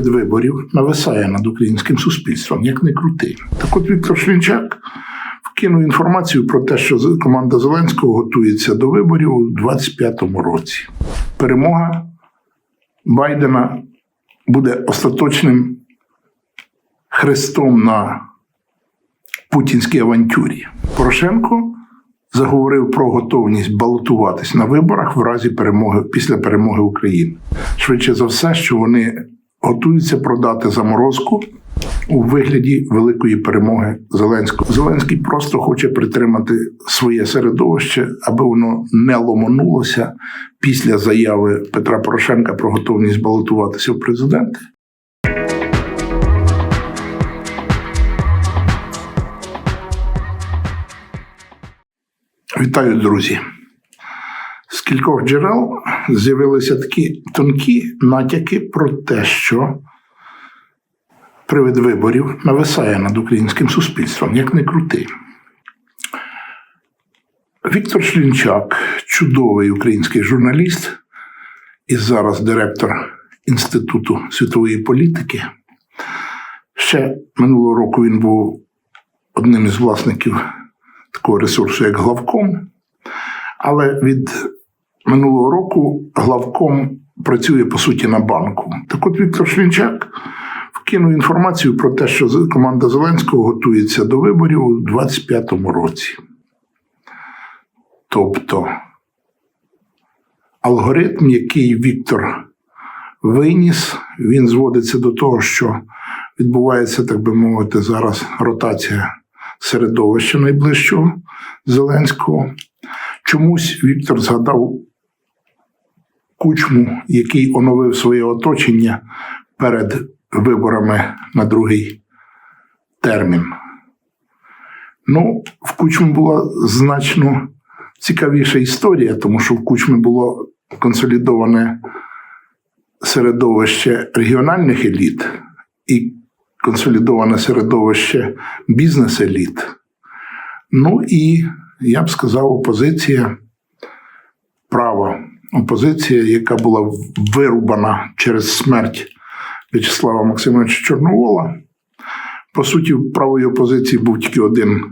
привід виборів нависає над українським суспільством, як не крути. Так от Віктор Шлінчак вкинув інформацію про те, що команда Зеленського готується до виборів у 2025 році. Перемога Байдена буде остаточним хрестом на путінській авантюрі. Порошенко заговорив про готовність балотуватись на виборах в разі перемоги після перемоги України. Швидше за все, що вони готуються продати заморозку у вигляді великої перемоги Зеленського. Зеленський просто хоче притримати своє середовище, аби воно не ломанулося після заяви Петра Порошенка про готовність балотуватися в президенти. Вітаю, друзі. З кількох джерел з'явилися такі тонкі натяки про те, що привид виборів нависає над українським суспільством, як не крути. Віктор Шлінчак, чудовий український журналіст і зараз директор Інституту світової політики. Ще минулого року він був одним із власників такого ресурсу, як главком. Але від минулого року главком працює по суті на банку. Так от Віктор Шлінчак вкинув інформацію про те, що команда Зеленського готується до виборів у 2025 році. Тобто алгоритм, який Віктор виніс, він зводиться до того, що відбувається, так би мовити, зараз ротація середовища найближчого Зеленського. Чомусь Віктор згадав кучму, який оновив своє оточення перед виборами на другий термін. Ну, в кучмі була значно цікавіша історія, тому що в кучмі було консолідоване середовище регіональних еліт і консолідоване середовище бізнес-еліт. Ну і я б сказав, опозиція, права опозиція, яка була вирубана через смерть В'ячеслава Максимовича Чорновола. По суті, в правої опозиції був тільки один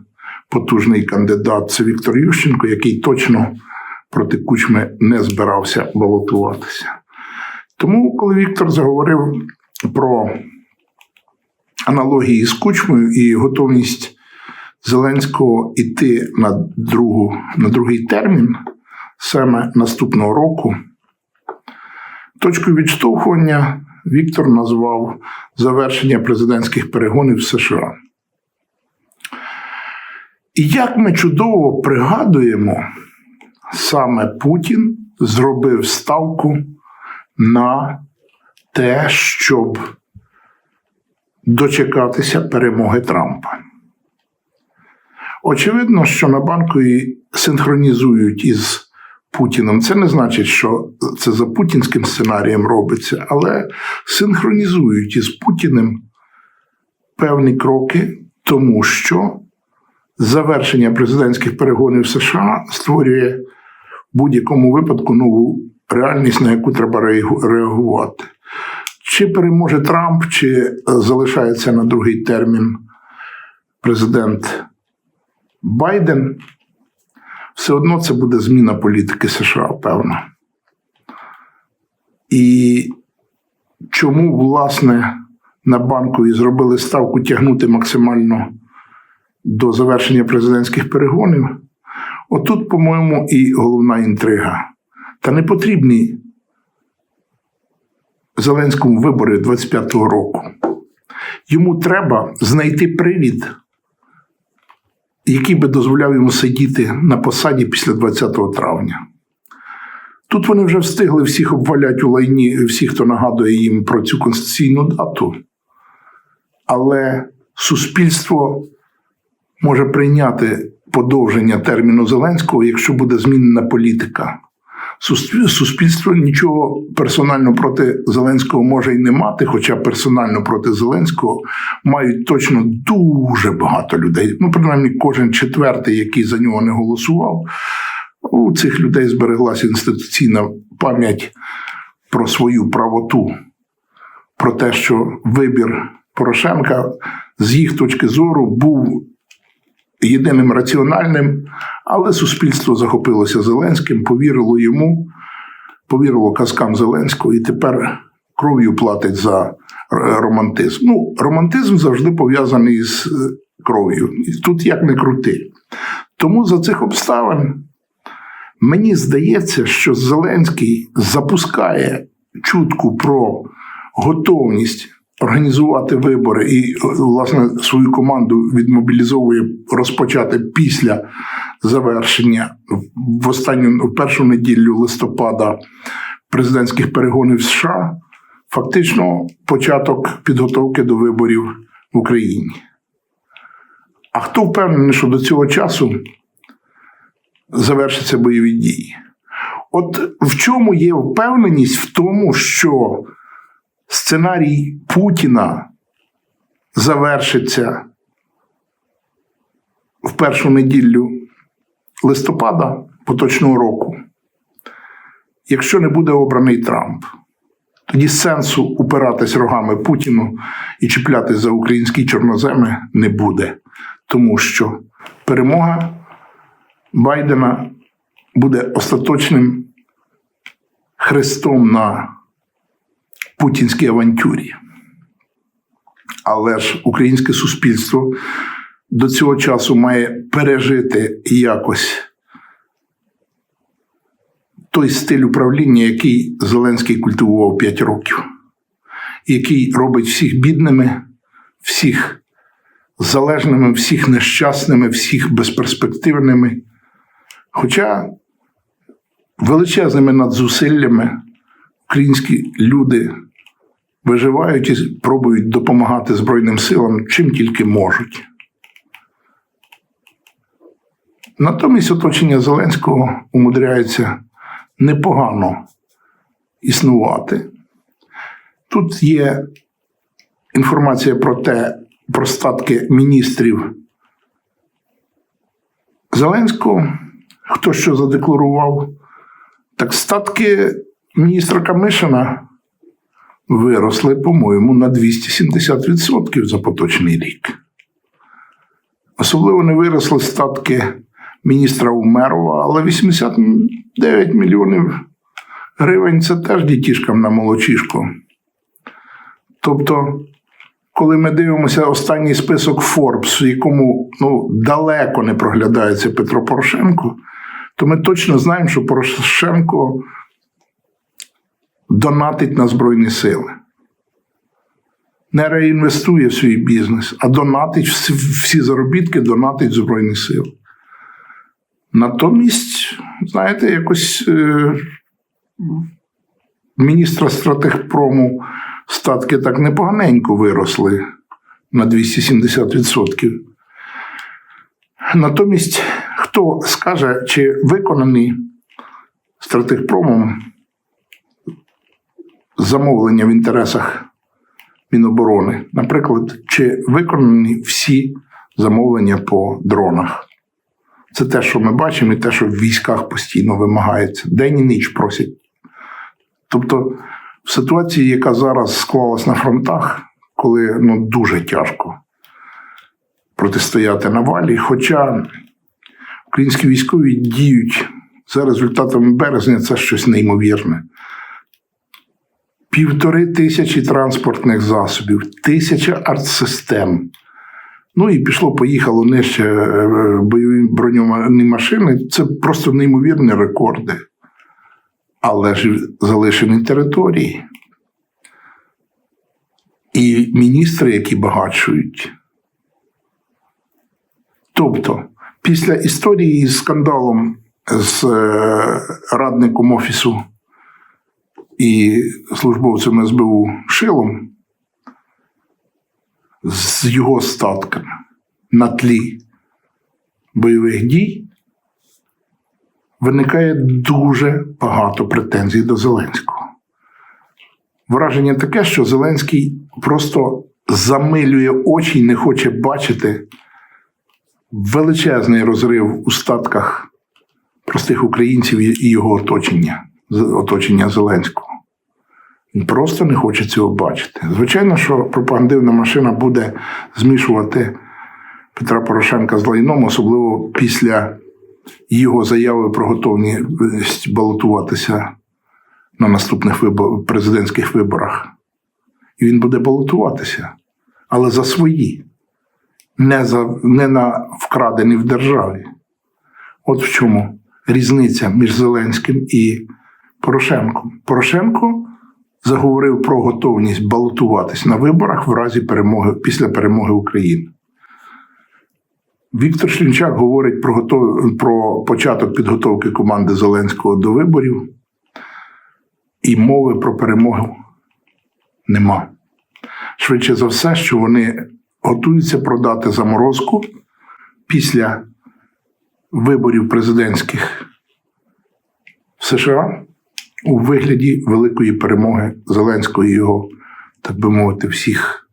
потужний кандидат це Віктор Ющенко, який точно проти Кучми не збирався балотуватися. Тому, коли Віктор заговорив про аналогії з Кучмою і готовність Зеленського іти на, другу, на другий термін саме наступного року. Точкою відштовхування Віктор назвав завершення президентських перегонів в США. І як ми чудово пригадуємо, саме Путін зробив ставку на те, щоб дочекатися перемоги Трампа. Очевидно, що на банку синхронізують із Путіним. Це не значить, що це за путінським сценарієм робиться, але синхронізують із Путіним певні кроки, тому що завершення президентських перегонів США створює в будь-якому випадку нову реальність, на яку треба реагувати. Чи переможе Трамп, чи е, залишається на другий термін президент Байден, все одно це буде зміна політики США, певно. І чому, власне, на банку і зробили ставку тягнути максимально до завершення президентських перегонів? Отут, по-моєму, і головна інтрига. Та не потрібні Зеленському вибори 25-го року. Йому треба знайти привід, який би дозволяв йому сидіти на посаді після 20 травня. Тут вони вже встигли всіх обваляти у лайні, всіх, хто нагадує їм про цю конституційну дату. Але суспільство може прийняти подовження терміну Зеленського, якщо буде змінена політика. Суспіль- Суспільство нічого персонально проти Зеленського може й не мати, хоча персонально проти Зеленського мають точно дуже багато людей. Ну, принаймні, кожен четвертий, який за нього не голосував, у цих людей збереглася інституційна пам'ять про свою правоту про те, що вибір Порошенка з їх точки зору був єдиним раціональним, але суспільство захопилося Зеленським, повірило йому, повірило казкам Зеленського і тепер кров'ю платить за е, романтизм. Ну, романтизм завжди пов'язаний з е, кров'ю. І Тут як не крути. Тому за цих обставин мені здається, що Зеленський запускає чутку про готовність організувати вибори і, власне, свою команду відмобілізовує розпочати після завершення в останню в першу неділю листопада президентських перегонів США. Фактично початок підготовки до виборів в Україні. А хто впевнений, що до цього часу завершаться бойові дії? От в чому є впевненість в тому, що сценарій Путіна завершиться в першу неділю листопада поточного року, якщо не буде обраний Трамп. Тоді сенсу упиратись рогами Путіну і чіплятись за українські чорноземи не буде, тому що перемога Байдена буде остаточним хрестом на путінській авантюрі. Але ж українське суспільство до цього часу має пережити якось той стиль управління, який Зеленський культивував 5 років, який робить всіх бідними, всіх залежними, всіх нещасними, всіх безперспективними. Хоча величезними надзусиллями українські люди виживають і пробують допомагати Збройним силам чим тільки можуть. Натомість оточення Зеленського умудряється непогано існувати. Тут є інформація про те, про статки міністрів Зеленського, хто що задекларував. Так статки міністра Камишина виросли, по-моєму, на 270% за поточний рік. Особливо не виросли статки міністра Умерова, але 89 мільйонів гривень це теж дітішкам на молочішку. Тобто, коли ми дивимося останній список в якому ну, далеко не проглядається Петро Порошенко, то ми точно знаємо, що Порошенко донатить на Збройні Сили. Не реінвестує в свій бізнес, а донатить всі, заробітки, донатить Збройних сил. Натомість, знаєте, якось е, міністра стратегпрому статки так непоганенько виросли на 270%. Натомість, хто скаже, чи виконані стратегпромом замовлення в інтересах Міноборони, наприклад, чи виконані всі замовлення по дронах? Це те, що ми бачимо, і те, що в військах постійно вимагається. День і ніч просять. Тобто, в ситуації, яка зараз склалась на фронтах, коли ну, дуже тяжко протистояти Навалі, хоча українські військові діють за результатами березня, це щось неймовірне. Півтори тисячі транспортних засобів, тисяча артсистем. Ну і пішло, поїхало нижче е, бойові броньовані машини. Це просто неймовірні рекорди. Але ж залишені території. І міністри, які багатшують. Тобто, після історії з скандалом з е, радником офісу і службовцем СБУ Шилом з його статками на тлі бойових дій, виникає дуже багато претензій до Зеленського. Враження таке, що Зеленський просто замилює очі і не хоче бачити величезний розрив у статках простих українців і його оточення, оточення Зеленського. Він просто не хоче цього бачити. Звичайно, що пропагандивна машина буде змішувати Петра Порошенка з лайном, особливо після його заяви про готовність балотуватися на наступних вибор... президентських виборах. І він буде балотуватися, але за свої, не, за... не на вкрадені в державі. От в чому різниця між Зеленським і Порошенком. Порошенко заговорив про готовність балотуватись на виборах в разі перемоги після перемоги України. Віктор Шлінчак говорить про, готов... про початок підготовки команди Зеленського до виборів, і мови про перемогу нема. Швидше за все, що вони готуються продати заморозку після виборів президентських в США у вигляді великої перемоги Зеленського і його, так би мовити, всіх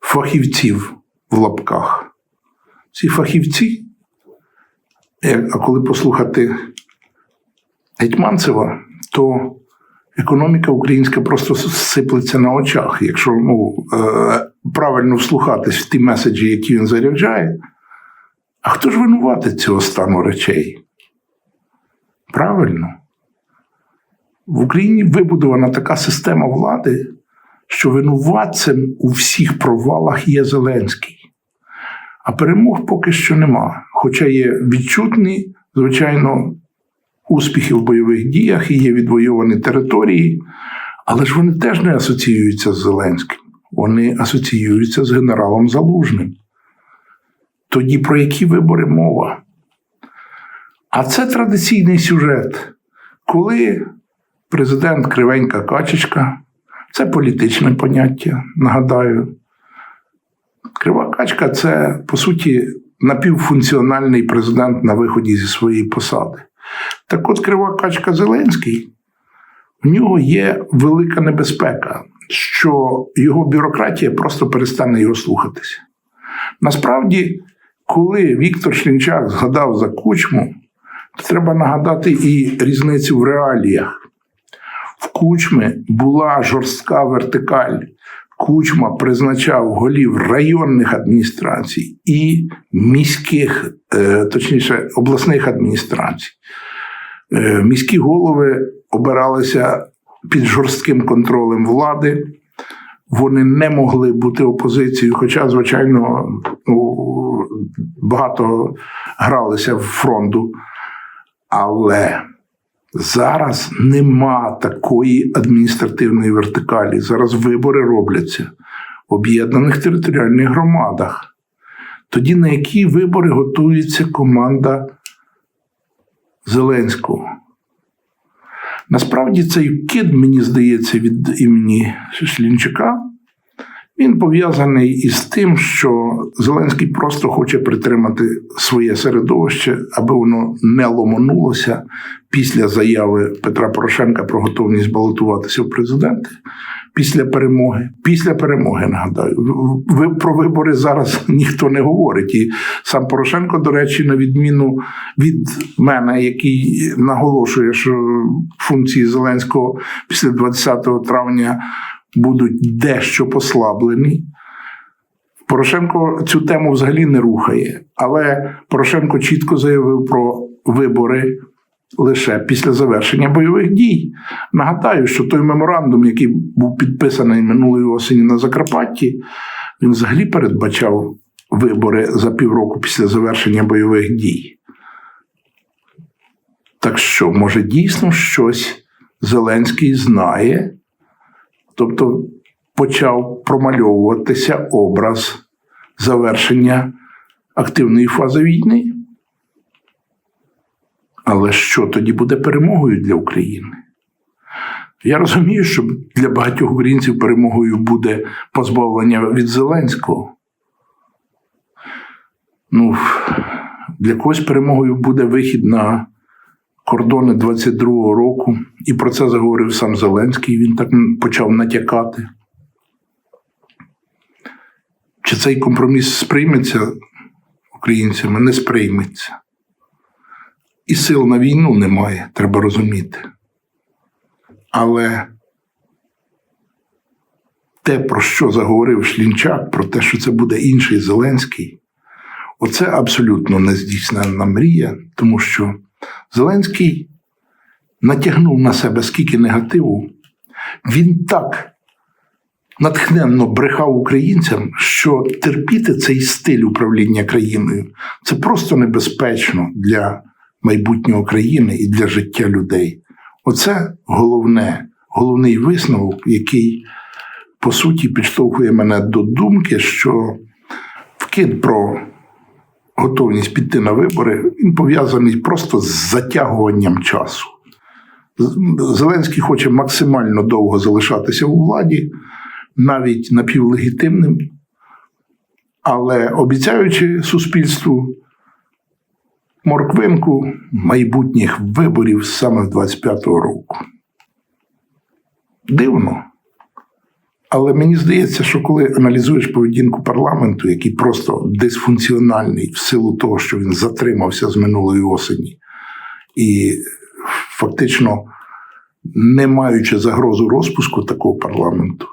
фахівців в лапках. Ці фахівці, е, а коли послухати Гетьманцева, то економіка українська просто сиплеться на очах. Якщо ну, е, правильно вслухатись в ті меседжі, які він заряджає, а хто ж винуватий цього стану речей? Правильно. В Україні вибудована така система влади, що винуватцем у всіх провалах є Зеленський. А перемог поки що нема. Хоча є відчутні, звичайно, успіхи в бойових діях і є відвоювані території, але ж вони теж не асоціюються з Зеленським. Вони асоціюються з генералом Залужним. Тоді про які вибори мова? А це традиційний сюжет, коли президент Кривенька Качечка це політичне поняття, нагадаю. Крива качка це, по суті, напівфункціональний президент на виході зі своєї посади. Так от крива качка Зеленський, в нього є велика небезпека, що його бюрократія просто перестане його слухатися. Насправді, коли Віктор Шлінчак згадав за кучму, то треба нагадати і різницю в реаліях. В кучми була жорстка вертикаль. Кучма призначав голів районних адміністрацій і міських, е, точніше, обласних адміністрацій. Е, Міські голови обиралися під жорстким контролем влади. Вони не могли бути опозицією, хоча, звичайно, ну, багато гралися в фронту. Але Зараз нема такої адміністративної вертикалі. Зараз вибори робляться в об'єднаних територіальних громадах. Тоді на які вибори готується команда Зеленського? Насправді цей кид, мені здається, від імені Шлінчука, він пов'язаний із тим, що Зеленський просто хоче притримати своє середовище, аби воно не ломанулося після заяви Петра Порошенка про готовність балотуватися в президенти. Після перемоги, після перемоги, нагадаю, ви про вибори зараз ніхто не говорить. І сам Порошенко, до речі, на відміну від мене, який наголошує, що функції Зеленського після 20 травня будуть дещо послаблені. Порошенко цю тему взагалі не рухає, але Порошенко чітко заявив про вибори лише після завершення бойових дій. Нагадаю, що той меморандум, який був підписаний минулої осені на Закарпатті, він взагалі передбачав вибори за півроку після завершення бойових дій. Так що, може, дійсно щось Зеленський знає Тобто почав промальовуватися образ завершення активної фази війни. Але що тоді буде перемогою для України? Я розумію, що для багатьох українців перемогою буде позбавлення від Зеленського. Ну, для когось перемогою буде вихід на кордони 22-го року, і про це заговорив сам Зеленський. Він так почав натякати. Чи цей компроміс сприйметься українцями? Не сприйметься. І сил на війну немає, треба розуміти. Але те, про що заговорив Шлінчак, про те, що це буде інший Зеленський, оце абсолютно нездійсненна мрія, тому що Зеленський натягнув на себе скільки негативу, він так натхненно брехав українцям, що терпіти цей стиль управління країною це просто небезпечно для майбутнього країни і для життя людей. Оце головне, головний висновок, який по суті підштовхує мене до думки, що вкид про готовність піти на вибори він пов'язаний просто з затягуванням часу. Зеленський хоче максимально довго залишатися у владі, навіть напівлегітимним, але обіцяючи суспільству морквинку майбутніх виборів саме 25-го року. Дивно. Але мені здається, що коли аналізуєш поведінку парламенту, який просто дисфункціональний в силу того, що він затримався з минулої осені, і фактично не маючи загрозу розпуску такого парламенту,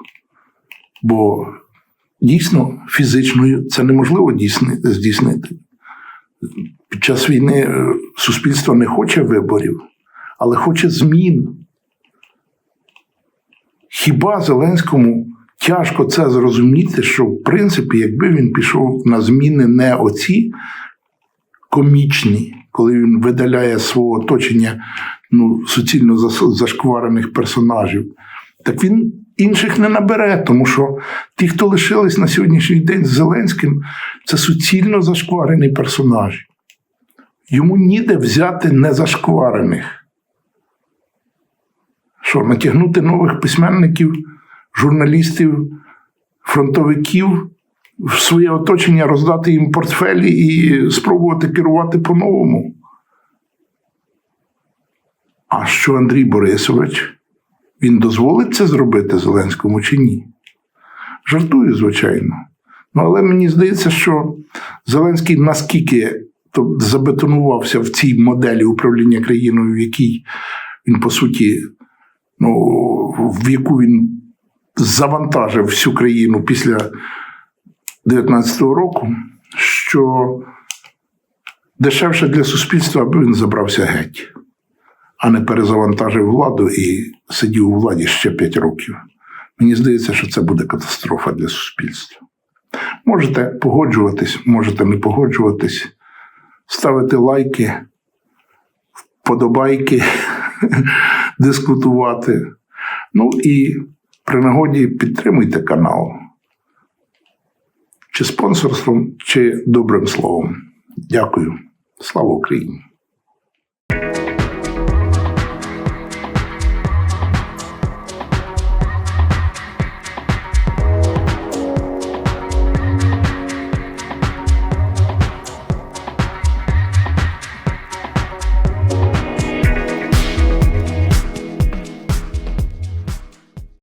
бо дійсно фізичною це неможливо здійснити. Під час війни е, суспільство не хоче виборів, але хоче змін. Хіба Зеленському тяжко це зрозуміти, що в принципі, якби він пішов на зміни не оці комічні, коли він видаляє свого оточення ну, суцільно зашкварених персонажів, так він інших не набере, тому що ті, хто лишились на сьогоднішній день з Зеленським, це суцільно зашкварені персонажі. Йому ніде взяти незашкварених. Що, натягнути нових письменників, журналістів, фронтовиків, в своє оточення роздати їм портфелі і спробувати керувати по-новому. А що Андрій Борисович? Він дозволить це зробити Зеленському чи ні? Жартую, звичайно. Ну, але мені здається, що Зеленський наскільки забетонувався в цій моделі управління країною, в якій він, по суті, ну, в яку він завантажив всю країну після 19-го року, що дешевше для суспільства, аби він забрався геть, а не перезавантажив владу і сидів у владі ще 5 років. Мені здається, що це буде катастрофа для суспільства. Можете погоджуватись, можете не погоджуватись, ставити лайки, вподобайки, дискутувати. Ну і при нагоді підтримуйте канал. Чи спонсорством, чи добрим словом. Дякую. Слава Україні!